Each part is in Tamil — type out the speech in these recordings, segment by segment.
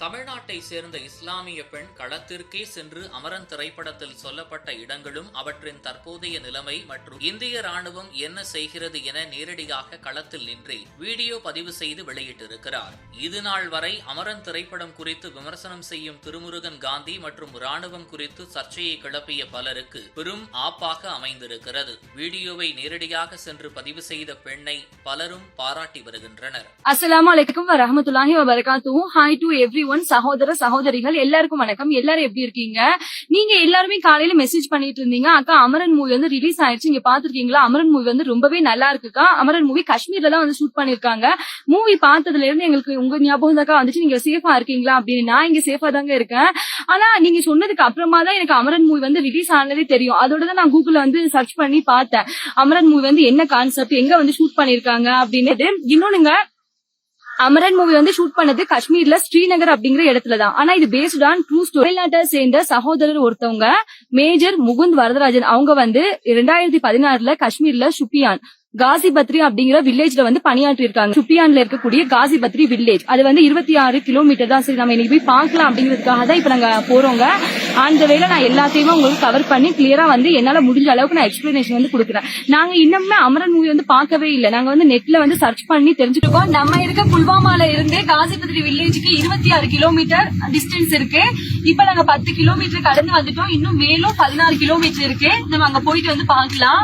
தமிழ்நாட்டை சேர்ந்த இஸ்லாமிய பெண் களத்திற்கே சென்று அமரன் திரைப்படத்தில் சொல்லப்பட்ட இடங்களும் அவற்றின் தற்போதைய நிலைமை மற்றும் இந்திய ராணுவம் என்ன செய்கிறது என நேரடியாக களத்தில் நின்றே வீடியோ பதிவு செய்து வெளியிட்டிருக்கிறார். இதுநாள் வரை அமரன் திரைப்படம் குறித்து விமர்சனம் செய்யும் திருமுருகன் காந்தி மற்றும் ராணுவம் குறித்து சர்ச்சையை கிளப்பிய பலருக்கு பெரும் ஆப்பாக அமைந்திருக்கிறது. வீடியோவை நேரடியாக சென்று பதிவு செய்த பெண்ணை பலரும் பாராட்டி வருகின்றனர். அஸ்லாம் அலைக்கும் வரஹமத்துல்லாஹி வபரகாத்துஹு. ஹாய் டு எவ்ரி ஒன் சகோதர சகோதரிகள் எல்லாருக்கும் வணக்கம். எல்லாரும் எப்படி இருக்கீங்க? நீங்க எல்லாருமே காலையில மெசேஜ் பண்ணிட்டு இருந்தீங்க. அக்கா அமரன் மூவி வந்து ரிலீஸ் ஆயிடுச்சு இங்க பாத்துருக்கீங்களா அமரன் மூவி வந்து ரொம்பவே நல்லா இருக்குக்கா. அமரன் மூவி காஷ்மீர்ல தான் வந்து ஷூட் பண்ணிருக்காங்க. மூவி பார்த்ததுல இருந்து எங்களுக்கு உங்க ஞாபகம் தாக்கா வந்துட்டு நீங்க சேஃபா இருக்கீங்களா அப்படின்னு. நான் இங்க சேஃபா தாங்க இருக்கேன். ஆனா நீங்க சொன்னதுக்கு அப்புறமா தான் எனக்கு அமரன் மூவி வந்து ரிலீஸ் ஆனதே தெரியும். அதோட தான் நான் கூகுள்ல வந்து சர்ச் பண்ணி பார்த்தேன். அமரன் மூவி வந்து என்ன கான்செப்ட் எங்க வந்து ஷூட் பண்ணிருக்காங்க அப்படின்னு இன்னொன்னுங்க அமரன் மூவி வந்து ஷூட் பண்ணது காஷ்மீர்ல ஸ்ரீநகர் அப்படிங்கிற இடத்துல தான் ஆனா இது பேஸ்ட் ஆன் ட்ரூ ஸ்டோரி தமிழ்நாட்டை சேர்ந்த சகோதரர் ஒருத்தவங்க மேஜர் முகுந்த் வரதராஜன். அவங்க வந்து ரெண்டாயிரத்தி பதினாறுல காஷ்மீர்ல சுப்பியான். காசிபத்ரி அப்படிங்கிற வில்லேஜ்ல வந்து பணியாற்றி இருக்காங்க சுப்பியான்ல இருக்கக்கூடிய காசிபத்ரி வில்லேஜ் அது வந்து இருபத்தி ஆறு கிலோமீட்டர் தான். சரி நம்ம இன்னைக்கு போய் பார்க்கலாம் அப்படிங்கிறதுக்காக தான் இப்ப நாங்க போறோங்க. அந்த வேலை நான் எல்லாத்தையுமே உங்களுக்கு கவர் பண்ணி கிளியரா வந்து என்னால முடிஞ்ச அளவுக்கு நான் எக்ஸ்பிளனேஷன் வந்து கொடுக்குறேன். நாங்க இன்னுமே அமரன் மூவி வந்து பார்க்கவே இல்லை. நாங்க வந்து நெட்ல வந்து சர்ச் பண்ணி தெரிஞ்சுருக்கோம் நம்ம இருக்க புல்வாமால இருந்து காசிபத்ரி வில்லேஜுக்கு இருபத்தி ஆறு கிலோமீட்டர் டிஸ்டன்ஸ் இருக்கு. இப்ப நாங்க பத்து கிலோமீட்டர் கடந்து வந்துட்டோம். இன்னும் மேலும் பதினாறு கிலோமீட்டர் இருக்கு. நம்ம அங்க போயிட்டு வந்து பார்க்கலாம்.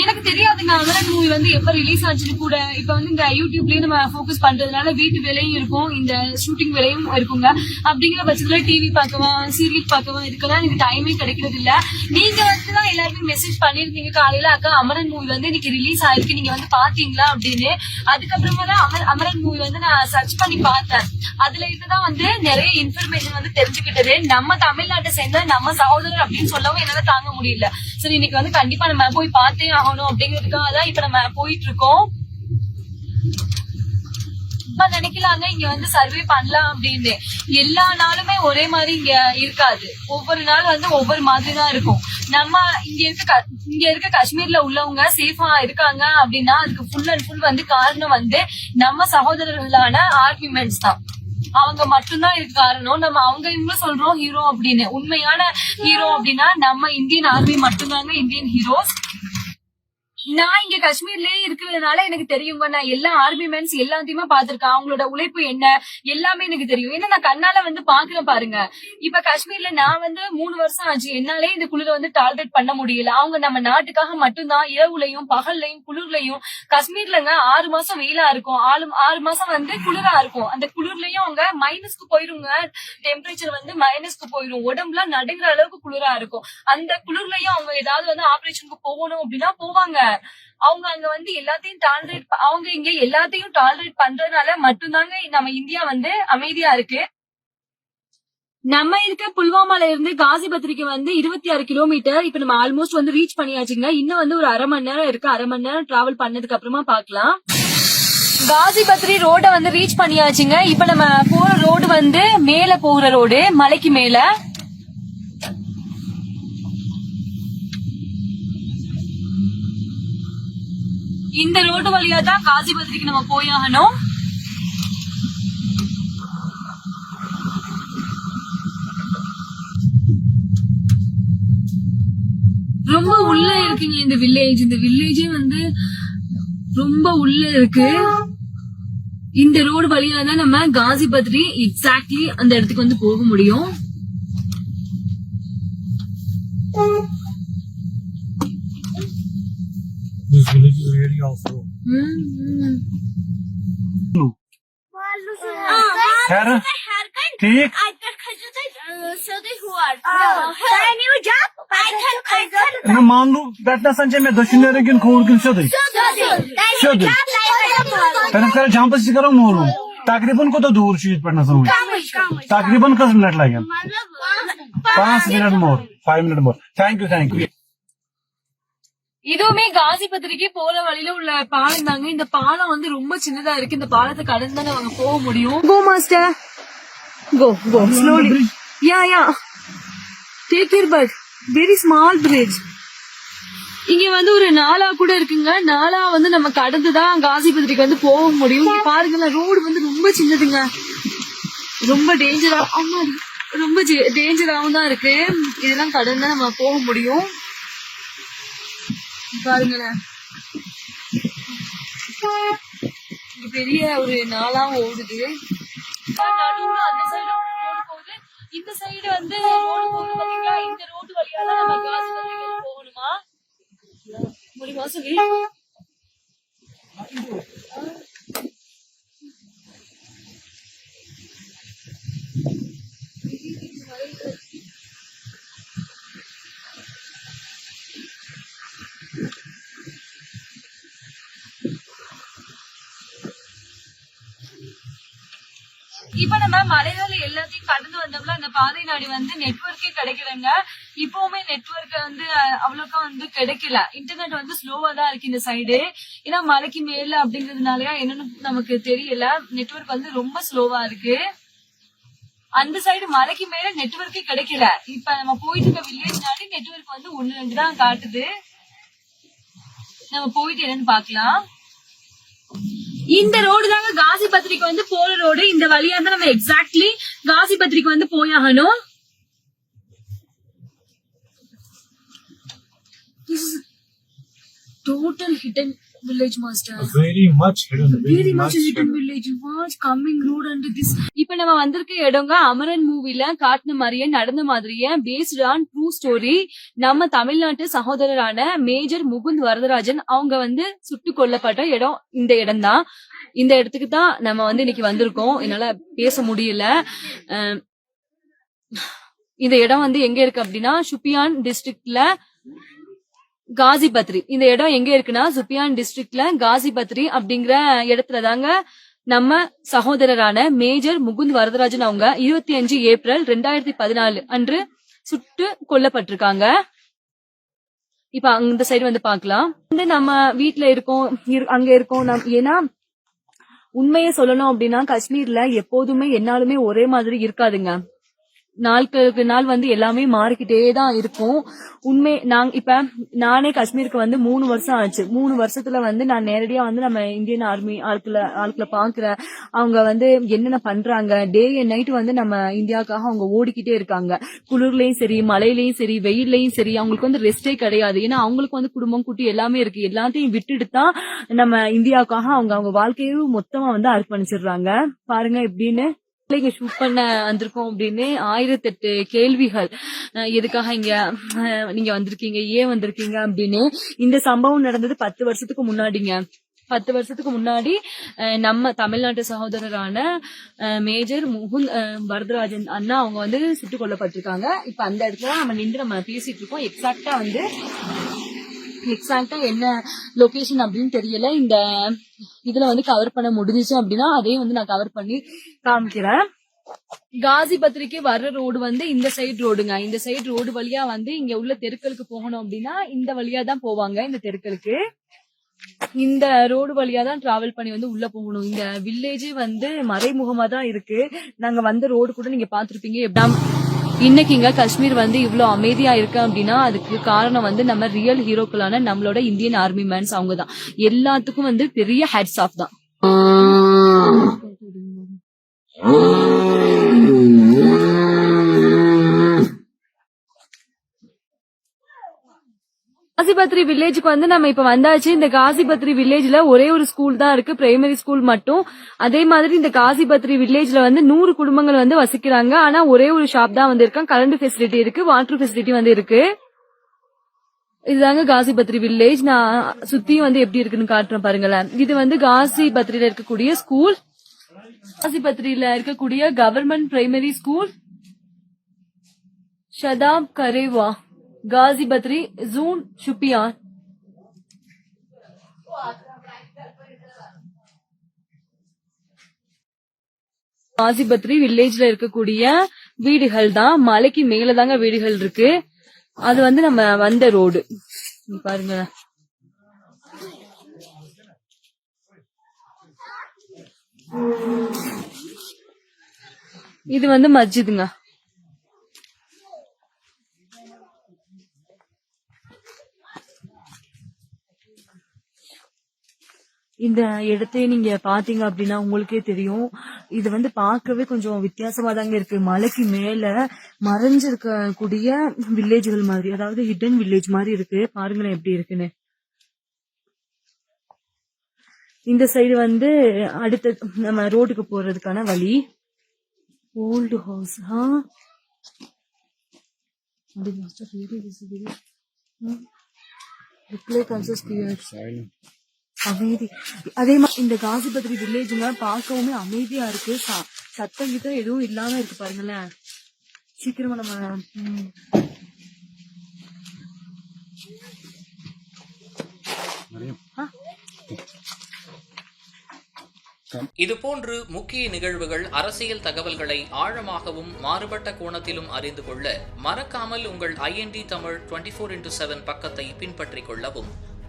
எனக்கு தெரியாதுங்க அமரன் மூவி வந்து எப்ப ரிலீஸ் ஆச்சுன்னு கூட. இப்ப வந்து இந்த யூடியூப்லயே நம்ம ஃபோக்கஸ் பண்றதுனால வீட்டு வேலையும் இருக்கும் இந்த ஷூட்டிங் வேலையும் இருக்குங்க. அப்படிங்கிற பட்சத்துல டிவி பார்க்கவும் சீரியல் பார்க்கவும் இதுக்கெல்லாம் எனக்கு டைமே கிடைக்கிறது இல்ல. நீங்க வந்து தான் எல்லாருமே மெசேஜ் பண்ணிருந்தீங்க காலையில அக்கா அமரன் மூவி வந்து இன்னைக்கு ரிலீஸ் ஆயிருக்கு. நீங்க வந்து பாத்தீங்களா அப்படின்னு. அதுக்கப்புறமா தான் அமர் அமரன் மூவி வந்து நான் சர்ச் பண்ணி பார்த்தேன். அதுல இருந்துதான் வந்து நிறைய இன்ஃபர்மேஷன் வந்து தெரிஞ்சுக்கிட்டது. நம்ம தமிழ்நாட்டை சேர்ந்த நம்ம சகோதரர் அப்படின்னு சொல்லவும் என்னால தாங்க முடியல. சரி இன்னைக்கு வந்து கண்டிப்பா நம்ம போய் பார்த்தே ஆகணும் அப்படிங்கிறதுக்காக தான் இப்ப நம்ம போயிட்டு இருக்கோம். நினைக்கலாங்க இங்க வந்து சர்வே பண்ணலாம் அப்படின்னு. எல்லா நாளுமே ஒரே மாதிரி இங்க இருக்காது. ஒவ்வொரு நாள் வந்து ஒவ்வொரு மாதிரி தான் இருக்கும். நம்ம இங்க இருக்க இங்க இருக்க காஷ்மீர்ல உள்ளவங்க சேஃபா இருக்காங்க அப்படின்னா அதுக்கு ஃபுல் அண்ட் ஃபுல் வந்து காரணம் வந்து நம்ம சகோதரர்களான ஆர்குமெண்ட்ஸ் தான். அவங்க மட்டும்தான் இதுக்கு காரணம். நம்ம அவங்க இவங்க சொல்றோம் ஹீரோ அப்படின்னு. உண்மையான ஹீரோ அப்படின்னா நம்ம இந்தியன் ஆர்மி மட்டும்தாங்க இந்தியன் ஹீரோஸ் நான் இங்க காஷ்மீர்லயே இருக்கிறதுனால எனக்கு தெரியுங்க நான் எல்லா ஆர்மி மென்ஸ் எல்லாத்தையுமே பாத்திருக்கேன் அவங்களோட உழைப்பு என்ன? எல்லாமே எனக்கு தெரியும். ஏன்னா நான் கண்ணால வந்து பாக்குறேன் பாருங்க. இப்ப காஷ்மீர்ல நான் வந்து மூணு வருஷம் ஆச்சு. என்னாலே இந்த குளிர வந்து டாலரேட் பண்ண முடியல. அவங்க நம்ம நாட்டுக்காக மட்டும்தான் இரவுலையும் பகல்லையும் குளிர்லையும் காஷ்மீர்லங்க ஆறு மாசம் வெயிலா இருக்கும். ஆறு ஆறு மாசம் வந்து குளிரா இருக்கும். அந்த குளிர்லயும் அவங்க மைனஸ்க்கு போயிருங்க. டெம்பரேச்சர் வந்து மைனஸ்க்கு போயிரும். உடம்புல நடுங்கிற அளவுக்கு குளிரா இருக்கும். அந்த குளிர்லயும் அவங்க ஏதாவது வந்து ஆபரேஷனுக்கு போகணும் அப்படின்னா போவாங்க. அவங்க அங்க வந்து எல்லாத்தையும் டாலரேட் அவங்க இங்க எல்லாத்தையும் டாலரேட் பண்றதுனால மட்டும்தாங்க நம்ம இந்தியா வந்து அமைதியா இருக்கு. நம்ம இருக்க புல்வாமால இருந்து காசிபத்ரிக்கு வந்து இருபத்தி ஆறு கிலோமீட்டர் இப்ப நம்ம ஆல்மோஸ்ட் வந்து ரீச் பண்ணியாச்சுங்க. இன்னும் வந்து ஒரு அரை மணி நேரம் இருக்கு. அரை மணி நேரம் டிராவல் பண்ணதுக்கு அப்புறமா பார்க்கலாம் காசிபத்ரி ரோட வந்து ரீச் பண்ணியாச்சுங்க. இப்ப நம்ம போற ரோடு வந்து மேல போகிற ரோடு மலைக்கு மேல. இந்த ரோடு வழியா தான் காசிபத்ரிக்கு நம்ம போயாகணும். ரொம்ப உள்ள இருக்குங்க இந்த வில்லேஜ் இந்த வில்லேஜே வந்து ரொம்ப உள்ள இருக்கு. இந்த ரோடு வழியா தான் நம்ம காசிபத்ரி எக்ஸாக்ட்லி அந்த இடத்துக்கு வந்து போக முடியும். This village is really also. ம், ம். खैर ठीक Can you jump? I can, I can. मैं मान लू बैठना संजय मैं दशुन gün खोड़ gün şudur. Şudur. Ben कर जहाँ पर करो मोलूम. तकरीबन को तो दूर चीज पढ़ना समझ तकरीबन कस मिनट लगे पांच minute more five minute more thank you thank இதுவுமே காசிபத்திரிக்கு போற வழியில உள்ள பாலம் தாங்க. இந்த பாலம் வந்து ரொம்ப சின்னதா இருக்கு. இந்த பாலத்தை கடந்து தானே அவங்க போக முடியும். Go master go go slowly yeah yeah take your but very small bridge இங்க வந்து ஒரு நாலா கூட இருக்குங்க. நாலா வந்து நம்ம கடந்து தான் காசிபத்திரிக்கு வந்து போக முடியும். இங்க பாருங்களேன் ரோடு வந்து ரொம்ப சின்னதுங்க. ரொம்ப டேஞ்சரா ஆமா ரொம்ப டேஞ்சராவும் தான் இருக்கு. இதெல்லாம் கடந்து நம்ம போக முடியும். பாருங்களேன். பெரிய ஒரு நாளா ஓடுது. நடுவுல அந்த சைடு ரோடு போகுது. இந்த சைடு வந்து ரோடு போகுது பாத்தீங்களா? இந்த ரோடு வழியா தான் நம்ம காசு பத்திரிகைக்கு போகணுமா? முடியுமா சொல்லி you நம்ம மலைகள் எல்லாத்தையும் கடந்து வந்தப்பல அந்த பாதை நாடி வந்து நெட்வொர்க்கே கிடைக்கலங்க. இப்பவுமே நெட்வொர்க் வந்து அவ்வளோக்கா வந்து கிடைக்கல. இன்டர்நெட் வந்து ஸ்லோவா தான் இருக்கு இந்த சைடு ஏன்னா மலைக்கு மேல அப்படிங்கறதுனாலயா என்னன்னு நமக்கு தெரியல. நெட்வொர்க் வந்து ரொம்ப ஸ்லோவா இருக்கு. அந்த சைடு மலைக்கு மேல நெட்வொர்க்கே கிடைக்கல. இப்ப நம்ம போயிட்டு இருக்க வில்லேஜ் நாடி நெட்வொர்க் வந்து ஒண்ணு ரெண்டு தான் காட்டுது. நம்ம போயிட்டு என்னன்னு பாக்கலாம் இந்த ரோடு தாங்க காசி பத்திரிக்கை வந்து போற ரோடு இந்த வழியா தான் நம்ம எக்ஸாக்ட்லி காசி பத்திரிக்கை வந்து போயாகணும் total hidden village master Very much hidden. Very much hidden village watch coming road and this இப்ப நம்ம வந்திருக்க இடங்க அமரன் மூவில காட்டின மாதிரியே நடந்த மாதிரியே பேஸ்ட் ஆன் ட்ரூ ஸ்டோரி நம்ம தமிழ்நாட்டு சகோதரரான மேஜர் முகுந்த் வரதராஜன் அவங்க வந்து சுட்டு கொல்லப்பட்ட இடம் இந்த இடம் தான் இந்த இடத்துக்கு தான் நம்ம வந்து இன்னைக்கு வந்திருக்கோம். என்னால பேச முடியல. இந்த இடம் வந்து எங்க இருக்கு அப்படின்னா ஷுப்பியான் டிஸ்ட்ரிக்ட்ல காசிபத்ரி. இந்த இடம் எங்க இருக்குன்னா சுப்பியான் டிஸ்ட்ரிக்ட்ல காசிபத்ரி அப்படிங்கிற இடத்துல தாங்க நம்ம சகோதரரான மேஜர் முகுந்த் வரதராஜன் அவங்க இருபத்தி அஞ்சு ஏப்ரல் ரெண்டாயிரத்தி பதினாலு அன்று சுட்டு கொல்லப்பட்டிருக்காங்க. இப்ப அந்த சைடு வந்து பார்க்கலாம் வந்து நம்ம வீட்டுல இருக்கோம் இரு- அங்க இருக்கோம். நம் ஏன்னா உண்மையை சொல்லணும் அப்படின்னா காஷ்மீர்ல எப்போதுமே என்னாலுமே ஒரே மாதிரி இருக்காதுங்க. நாட்களுக்கு நாள் வந்து எல்லாமே மாறிக்கிட்டே தான் இருக்கும். உண்மை நாங்க இப்ப நானே காஷ்மீருக்கு வந்து மூணு வருஷம் ஆச்சு. மூணு வருஷத்துல வந்து நான் நேரடியா வந்து நம்ம இந்தியன் ஆர்மி ஆட்களை ஆட்களை பாக்குறேன் அவங்க வந்து என்னென்ன பண்றாங்க? டே அண்ட் நைட் வந்து நம்ம இந்தியாவுக்காக அவங்க ஓடிக்கிட்டே இருக்காங்க. குளிர்லயும் சரி மழையிலயும் சரி வெயில்லையும் சரி அவங்களுக்கு வந்து ரெஸ்டே கிடையாது. ஏன்னா அவங்களுக்கு வந்து குடும்பம் குட்டி எல்லாமே இருக்கு. எல்லாத்தையும் விட்டுட்டு தான் நம்ம இந்தியாவுக்காக அவங்க அவங்க வாழ்க்கையும் மொத்தமா வந்து அர்ப்பணிச்சிடுறாங்க. பாருங்க எப்படின்னு. பிள்ளைங்க ஷூட் பண்ண வந்திருக்கோம் அப்படின்னு ஆயிரத்தெட்டு கேள்விகள். எதுக்காக இங்க நீங்க வந்திருக்கீங்க? ஏன் வந்திருக்கீங்க அப்படின்னு. இந்த சம்பவம் நடந்தது பத்து வருஷத்துக்கு முன்னாடிங்க. பத்து வருஷத்துக்கு முன்னாடி நம்ம தமிழ்நாட்டு சகோதரரான மேஜர் முகுந்த் அஹ் வரதராஜன் அண்ணா அவங்க வந்து சுட்டுக் கொல்லப்பட்டிருக்காங்க. இப்ப அந்த இடத்துல நம்ம நின்று நம்ம பேசிட்டு இருக்கோம். எக்ஸாக்டா வந்து எக்ஸாக்டா என்ன லொகேஷன் அப்படின்னு தெரியல. இந்த இதுல வந்து கவர் பண்ண முடிஞ்சிச்சு அப்படின்னா அதையும் வந்து நான் கவர் பண்ணி காமிக்கிறேன். காசி பத்திரிக்கை வர்ற ரோடு வந்து இந்த சைடு ரோடுங்க இந்த சைடு ரோடு வழியா வந்து இங்க உள்ள தெருக்களுக்கு போகணும் அப்படின்னா இந்த வழியா தான் போவாங்க இந்த தெருக்களுக்கு. இந்த ரோடு வழியா தான் டிராவல் பண்ணி வந்து உள்ள போகணும். இந்த வில்லேஜ் வந்து மறைமுகமா தான் இருக்கு. நாங்க வந்த ரோடு கூட நீங்க பாத்திருப்பீங்க எப்படாம் இன்னைக்கு இங்க காஷ்மீர் வந்து இவ்வளவு அமைதியா இருக்கு அப்படின்னா அதுக்கு காரணம் வந்து நம்ம ரியல் ஹீரோக்களான நம்மளோட இந்தியன் ஆர்மி மேன்ஸ் அவங்க தான் எல்லாத்துக்கும் வந்து பெரிய ஹெட்ஸ் ஆஃப் தான். காசிபத்ரி வில்லேஜுக்கு வந்து நம்ம இப்ப வந்தாச்சு. இந்த காசிபத்ரி வில்லேஜ்ல ஒரே ஒரு ஸ்கூல் தான் இருக்கு. பிரைமரி ஸ்கூல் மட்டும். அதே மாதிரி இந்த காசிபத்ரி வில்லேஜ்ல வந்து நூறு குடும்பங்கள் வந்து வசிக்கிறாங்க. ஆனா ஒரே ஒரு ஷாப் தான் வந்து இருக்கான் கரண்ட் ஃபெசிலிட்டி இருக்கு. வாட்டர் ஃபெசிலிட்டி வந்து இருக்கு. இதுதாங்க காசிபத்ரி வில்லேஜ் நான் சுத்தியும் வந்து எப்படி இருக்குன்னு காட்டுறேன் பாருங்களேன். இது வந்து காசிபத்ரியில இருக்கக்கூடிய ஸ்கூல் காசிபத்ரியில இருக்கக்கூடிய government primary school Shadab Karewa. Kashipathri June Shopian Kashipathri வில்லேஜ்ல இருக்கக்கூடிய வீடுகள் தான். மலைக்கு மேலதாங்க வீடுகள் இருக்கு. அது வந்து நம்ம வந்த ரோடு. பாருங்க. இது வந்து மஸ்ஜிதுங்க. இந்த இடத்தையே நீங்க பாத்தீங்க அப்படின்னா உங்களுக்கே தெரியும். இது வந்து பார்க்கவே கொஞ்சம் வித்தியாசமா தாங்க இருக்கு. மலைக்கு மேல மறைஞ்சிருக்க கூடிய வில்லேஜ்கள் மாதிரி அதாவது ஹிடன் வில்லேஜ் மாதிரி இருக்கு. பாருங்களேன் எப்படி இருக்குன்னு. இந்த சைடு வந்து அடுத்த நம்ம ரோட்டுக்கு போறதுக்கான வழி. ஓல்டு ஹவுஸ் ஆ? அமைதி. அதே மாதிரி இந்த காசிபத்ரி வில்லேஜுங்க பார்க்கவுமே அமைதியா இருக்கு. சத்தம் கிட்ட எதுவும் இல்லாம இருக்கு பாருங்களேன். சீக்கிரமா நம்ம. இதுபோன்று முக்கிய நிகழ்வுகள் அரசியல் தகவல்களை ஆழமாகவும் மாறுபட்ட கோணத்திலும் அறிந்து கொள்ள மறக்காமல் உங்கள் IND Tamil twenty four into seven பக்கத்தை பின்பற்றிக் கொள்ளவும்